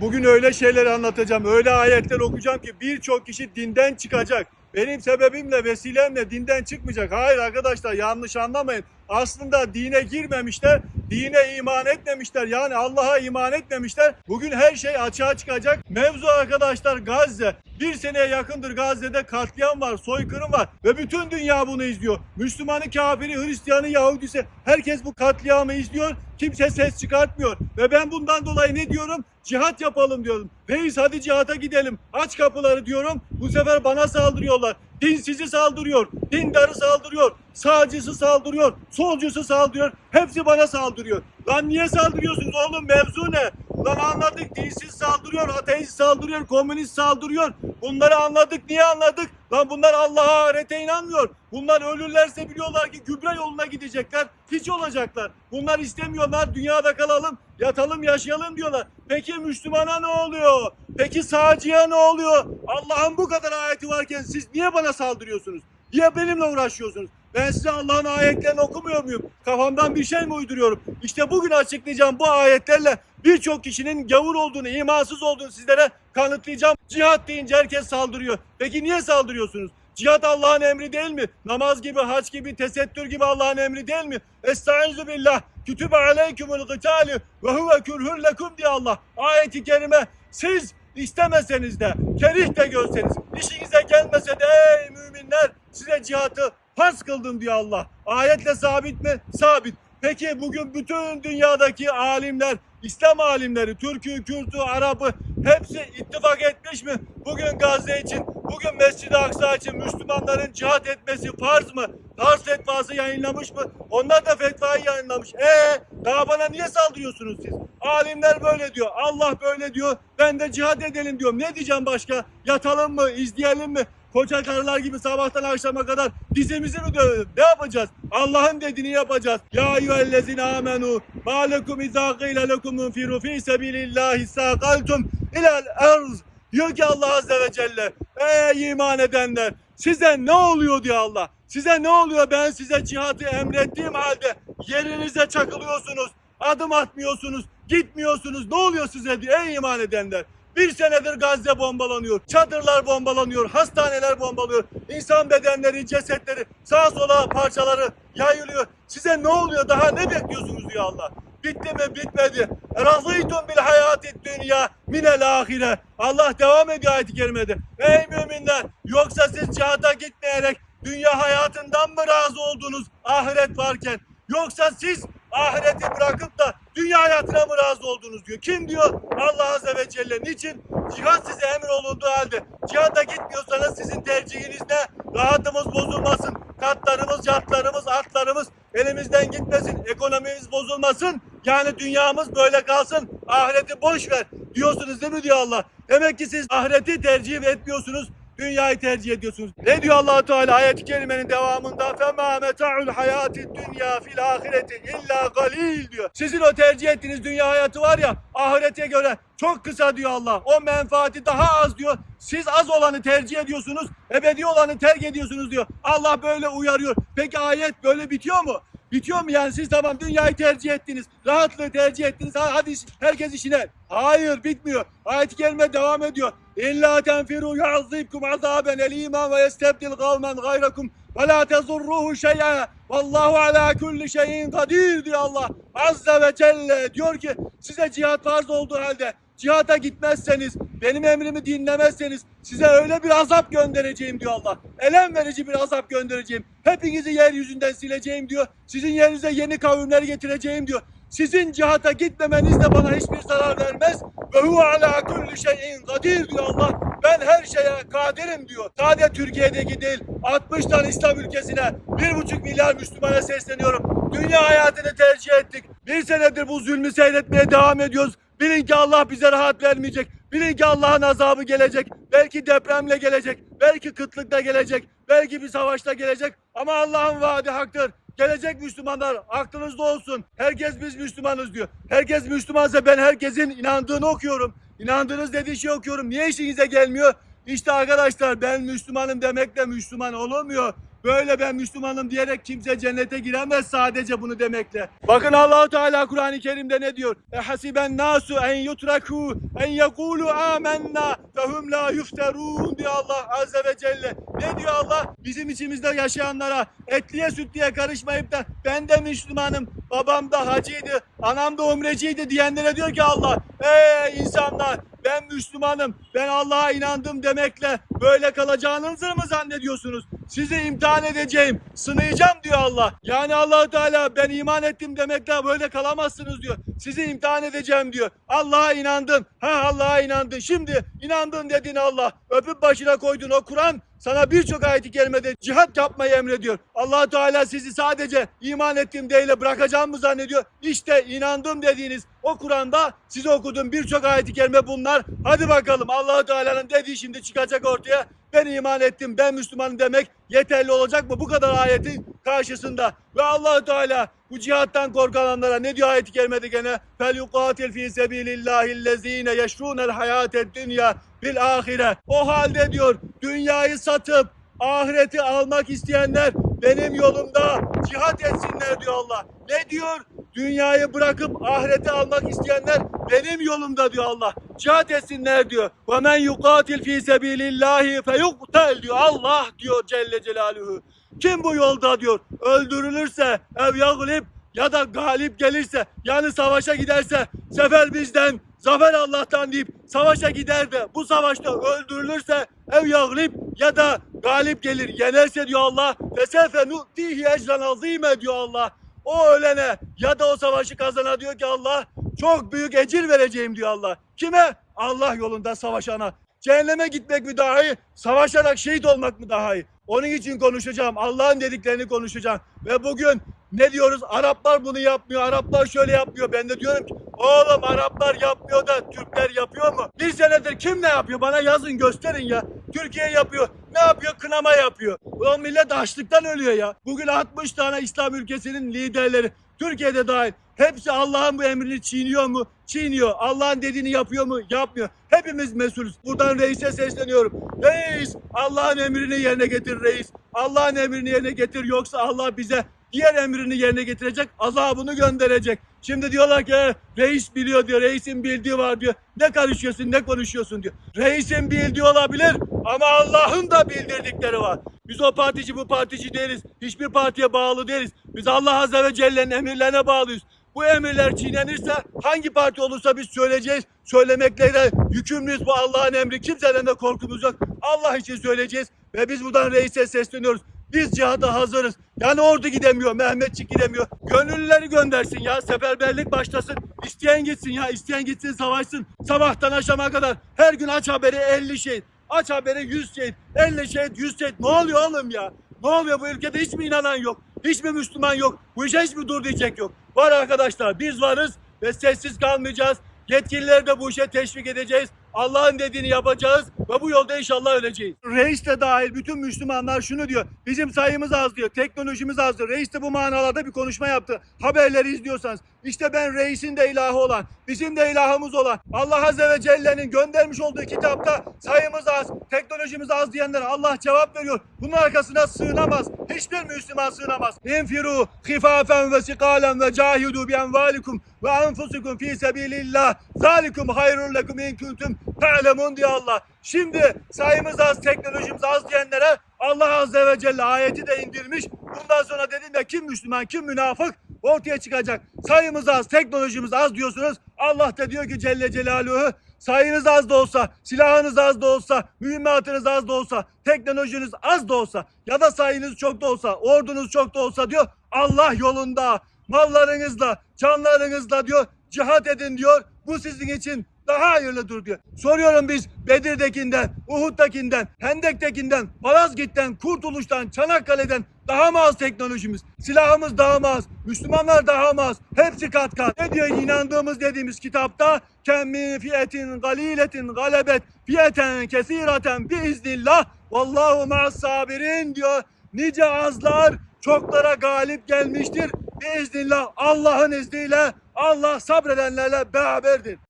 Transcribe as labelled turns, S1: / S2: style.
S1: Bugün öyle şeyler anlatacağım, öyle ayetler okuyacağım ki birçok kişi dinden çıkacak. Benim sebebimle, vesilemle dinden çıkmayacak. Hayır arkadaşlar yanlış anlamayın. Aslında dine girmemişler, dine iman etmemişler. Yani Allah'a iman etmemişler. Bugün her şey açığa çıkacak. Mevzu arkadaşlar Gazze. Bir seneye yakındır Gazze'de katliam var, soykırım var. Ve bütün dünya bunu izliyor. Müslümanı, kafiri, Hristiyanı, Yahudisi herkes bu katliamı izliyor. Kimse ses çıkartmıyor. Ve ben bundan dolayı ne diyorum? Cihat yapalım diyorum. Reis hadi cihata gidelim. Aç kapıları diyorum. Bu sefer bana saldırıyorlar. Dinsizi saldırıyor. Dindarı saldırıyor. Sağcısı saldırıyor. Solcusu saldırıyor. Hepsi bana saldırıyor. Lan niye saldırıyorsunuz oğlum mevzu ne? Lan anladık dinsiz saldırıyor, ateist saldırıyor, komünist saldırıyor. Bunları anladık niye anladık? Lan bunlar Allah'a ahirete inanmıyor. Bunlar ölürlerse biliyorlar ki gübre yoluna gidecekler. Hiç olacaklar. Bunlar istemiyorlar dünyada kalalım, yatalım yaşayalım diyorlar. Peki Müslümana ne oluyor? Peki sağcıya ne oluyor? Allah'ın bu kadar ayeti varken siz niye bana saldırıyorsunuz? Niye benimle uğraşıyorsunuz? Ben size Allah'ın ayetlerini okumuyor muyum? Kafamdan bir şey mi uyduruyorum? İşte bugün açıklayacağım bu ayetlerle birçok kişinin gavur olduğunu, imansız olduğunu sizlere kanıtlayacağım. Cihat deyince herkes saldırıyor. Peki niye saldırıyorsunuz? Cihat Allah'ın emri değil mi? Namaz gibi, haç gibi, tesettür gibi Allah'ın emri değil mi? Estaizu billah. Kütübe aleykümül gıtali ve huve kürhün lekum diye Allah. Ayeti kerime siz istemeseniz de, kerih de görseniz, işinize gelmese de ey müminler size cihatı farz kıldım diyor Allah. Ayetle sabit mi? Sabit. Peki bugün bütün dünyadaki alimler, İslam alimleri, Türk'ü, Kürt'ü, Arap'ı hepsi ittifak etmiş mi? Bugün Gazze için, bugün Mescid-i Aksa için Müslümanların cihat etmesi farz mı? Farz fetvası yayınlamış mı? Onlar da fetvayı yayınlamış. Ee, daha bana niye saldırıyorsunuz siz? Alimler böyle diyor, Allah böyle diyor. Ben de cihat edelim diyorum. Ne diyeceğim başka? Yatalım mı, izleyelim mi? Koca karılar gibi sabahtan akşama kadar dizimizi mi dövelim? Ne yapacağız? Allah'ın dediğini yapacağız. Ya eyyühellezine amenu ma lekum izâ qîle lekum unfiru fî sebîlillâhi sâkaltum ilel erz. Diyor ki Allah Azze ve Celle ey iman edenler size ne oluyor diyor Allah. Size ne oluyor ben size cihatı emrettiğim halde yerinize çakılıyorsunuz. Adım atmıyorsunuz. Gitmiyorsunuz. Ne oluyor size diyor ey iman edenler. Bir senedir Gazze bombalanıyor. Çadırlar bombalanıyor. Hastaneler bombalıyor. İnsan bedenleri, cesetleri, sağa sola parçaları yayılıyor. Size ne oluyor daha ne bekliyorsunuz diyor Allah. Bitti mi bitmedi. Razıytum bil hayati dünya minel ahire. Allah devam ediyor ayet-i kerimede. Ey müminler yoksa siz cihada gitmeyerek dünya hayatından mı razı oldunuz ahiret varken? Yoksa siz ahireti bırakıp da dünya hayatına mı razı oldunuz diyor. Kim diyor? Allah Azze ve Celle. Niçin? Cihat size emir olunduğu halde. Cihada gitmiyorsanız sizin tercihiniz ne? Rahatımız bozulmasın. Katlarımız, yatlarımız, artlarımız elimizden gitmesin. Ekonomimiz bozulmasın. Yani dünyamız böyle kalsın. Ahireti boş ver diyorsunuz değil mi diyor Allah. Demek ki siz ahireti tercih etmiyorsunuz dünyayı tercih ediyorsunuz. Ne diyor Allahu Teala ayet-i kerimenin devamında? Fema meta'ul hayati dünya fil ahireti illa galil diyor. Sizin o tercih ettiğiniz dünya hayatı var ya ahirete göre çok kısa diyor Allah. O menfaati daha az diyor. Siz az olanı tercih ediyorsunuz, ebedi olanı terk ediyorsunuz diyor. Allah böyle uyarıyor. Peki ayet böyle bitiyor mu? Bitiyor mu yani siz tamam dünyayı tercih ettiniz. Rahatlığı tercih ettiniz. Ha- Hadi herkes işine. Hayır bitmiyor. Ayet-i kerime devam ediyor. İlla tenfiru yu'azzibkum azaben eliman ve yestebdil kavmen gayrakum ve la tezurruhu şey'a vallahu ala kulli şeyin kadir diyor Allah azze ve celle diyor ki size cihat farz olduğu halde cihata gitmezseniz benim emrimi dinlemezseniz size öyle bir azap göndereceğim diyor Allah elem verici bir azap göndereceğim hepinizi yeryüzünden sileceğim diyor sizin yerinize yeni kavimler getireceğim diyor sizin cihata gitmemeniz de bana hiçbir zarar vermez. Ve huve ala kulli şeyin kadir diyor Allah. Ben her şeye kaderim diyor. Sadece Türkiye'deki değil 60 tane İslam ülkesine 1,5 milyar Müslümana sesleniyorum. Dünya hayatını tercih ettik. Bir senedir bu zulmü seyretmeye devam ediyoruz. Bilin ki Allah bize rahat vermeyecek. Bilin ki Allah'ın azabı gelecek. Belki depremle gelecek. Belki kıtlıkla gelecek. Belki bir savaşla gelecek. Ama Allah'ın vaadi haktır. Gelecek Müslümanlar aklınızda olsun. Herkes biz Müslümanız diyor. Herkes Müslümansa ben herkesin inandığını okuyorum. İnandığınız dediği şey okuyorum. Niye işinize gelmiyor? İşte arkadaşlar ben Müslümanım demekle Müslüman olunmuyor. Böyle ben Müslümanım diyerek kimse cennete giremez sadece bunu demekle. Bakın Allahu Teala Kur'an-ı Kerim'de ne diyor? E hasiben nasu en yutraku en yekulu amennâ fehum la yufterun diyor Allah Azze ve Celle. Ne diyor Allah? Bizim içimizde yaşayanlara etliye sütliye karışmayıp da ben de Müslümanım, babam da hacıydı, anam da umreciydi diyenlere diyor ki Allah ey insanlar ben Müslümanım, ben Allah'a inandım demekle böyle kalacağınızı mı zannediyorsunuz? Sizi imtihan edeceğim, sınayacağım diyor Allah. Yani allah Teala ben iman ettim demekle böyle kalamazsınız diyor. Sizi imtihan edeceğim diyor. Allah'a inandın, ha Allah'a inandın. Şimdi inandın dedin Allah. Öpüp başına koydun o Kur'an sana birçok ayet-i kerimede cihat yapmayı emrediyor. allah Teala sizi sadece iman ettim değil bırakacağım mı zannediyor? İşte inandım dediğiniz o Kur'an'da size okuduğum birçok ayet-i kerime bunlar. Hadi bakalım allah Teala'nın dediği şimdi çıkacak ortaya. Ben iman ettim, ben Müslümanım demek yeterli olacak mı bu kadar ayetin karşısında? Ve allah Teala bu cihattan korkanlara ne diyor ayet-i kerimede gene? Fel yuqatil fi sebilillahillezine yeşrunel hayated dünya bil ahire. O halde diyor dünyayı satıp ahireti almak isteyenler benim yolumda cihat etsinler diyor Allah. Ne diyor? Dünyayı bırakıp ahireti almak isteyenler benim yolumda diyor Allah. Cihat etsinler diyor. Ve men yuqatil fi sebilillahi feyuqtal diyor. Allah diyor Celle Celaluhu. Kim bu yolda diyor öldürülürse ev yaglib ya da galip gelirse yani savaşa giderse sefer bizden zafer Allah'tan deyip savaşa gider de bu savaşta öldürülürse ev yaglib ya da galip gelir yenerse diyor Allah ve sefe nu'tihi ecran azime diyor Allah. O ölene ya da o savaşı kazana diyor ki Allah çok büyük ecir vereceğim diyor Allah. Kime? Allah yolunda savaşana. Cehenneme gitmek mi daha iyi? Savaşarak şehit olmak mı daha iyi? Onun için konuşacağım. Allah'ın dediklerini konuşacağım. Ve bugün ne diyoruz? Araplar bunu yapmıyor. Araplar şöyle yapmıyor. Ben de diyorum ki oğlum Araplar yapmıyor da Türkler yapıyor mu? Bir senedir kim ne yapıyor? Bana yazın gösterin ya. Türkiye yapıyor. Ne yapıyor? Kınama yapıyor. Ulan millet açlıktan ölüyor ya. Bugün 60 tane İslam ülkesinin liderleri Türkiye'de dahil hepsi Allah'ın bu emrini çiğniyor mu? Çiğniyor. Allah'ın dediğini yapıyor mu? Yapmıyor. Hepimiz mesulüz. Buradan reise sesleniyorum. Reis Allah'ın emrini yerine getir reis. Allah'ın emrini yerine getir yoksa Allah bize diğer emrini yerine getirecek, azabını gönderecek. Şimdi diyorlar ki "E, reis biliyor diyor, reisin bildiği var diyor. Ne karışıyorsun, ne konuşuyorsun diyor. Reisin bildiği olabilir ama Allah'ın da bildirdikleri var. Biz o partici bu partici değiliz. Hiçbir partiye bağlı değiliz. Biz Allah Azze ve Celle'nin emirlerine bağlıyız. Bu emirler çiğnenirse hangi parti olursa biz söyleyeceğiz. Söylemekle de yükümlüyüz bu Allah'ın emri. Kimseden de korkumuz yok. Allah için söyleyeceğiz ve biz buradan reise sesleniyoruz. Biz cihada hazırız. Yani ordu gidemiyor, Mehmetçik gidemiyor. Gönüllüleri göndersin ya, seferberlik başlasın. İsteyen gitsin ya, isteyen gitsin savaşsın. Sabahtan akşama kadar her gün aç haberi 50 şehit. Aç haberi 100 şehit, 50 şehit, 100 şehit. Ne oluyor oğlum ya? Ne oluyor bu ülkede hiç mi inanan yok? Hiç mi Müslüman yok? Bu işe hiç mi dur diyecek yok? Var arkadaşlar biz varız ve sessiz kalmayacağız. Yetkilileri de bu işe teşvik edeceğiz. Allah'ın dediğini yapacağız ve bu yolda inşallah öleceğiz. Reis de dahil bütün Müslümanlar şunu diyor. Bizim sayımız az diyor. Teknolojimiz az diyor. Reis de bu manalarda bir konuşma yaptı. Haberleri izliyorsanız. İşte ben reisin de ilahı olan, bizim de ilahımız olan Allah Azze ve Celle'nin göndermiş olduğu kitapta sayımız az, teknolojimiz az diyenlere Allah cevap veriyor. Bunun arkasına sığınamaz. Hiçbir Müslüman sığınamaz. İnfiru hifafen ve sikalen ve cahidu bi envalikum ve enfusikum fi sebilillah. Zalikum hayrun lekum in kuntum ta'lemun diyor Allah. Şimdi sayımız az, teknolojimiz az diyenlere Allah Azze ve Celle ayeti de indirmiş. Bundan sonra dedim ya kim Müslüman, kim münafık ortaya çıkacak. Sayımız az, teknolojimiz az diyorsunuz. Allah da diyor ki Celle Celaluhu sayınız az da olsa, silahınız az da olsa, mühimmatınız az da olsa, teknolojiniz az da olsa ya da sayınız çok da olsa, ordunuz çok da olsa diyor Allah yolunda mallarınızla, canlarınızla diyor cihat edin diyor. Bu sizin için daha hayırlıdır diyor. Soruyorum biz Bedir'dekinden, Uhud'dakinden, Hendek'tekinden, Malazgirt'ten, Kurtuluş'tan, Çanakkale'den daha mı az teknolojimiz? Silahımız daha mı az? Müslümanlar daha mı az? Hepsi kat kat. Ne diyor inandığımız dediğimiz kitapta? Kemmi fiyetin galiletin galebet fiyeten kesiraten biiznillah vallahu ma'as sabirin diyor. Nice azlar çoklara galip gelmiştir. Biiznillah Allah'ın izniyle Allah sabredenlerle beraberdir.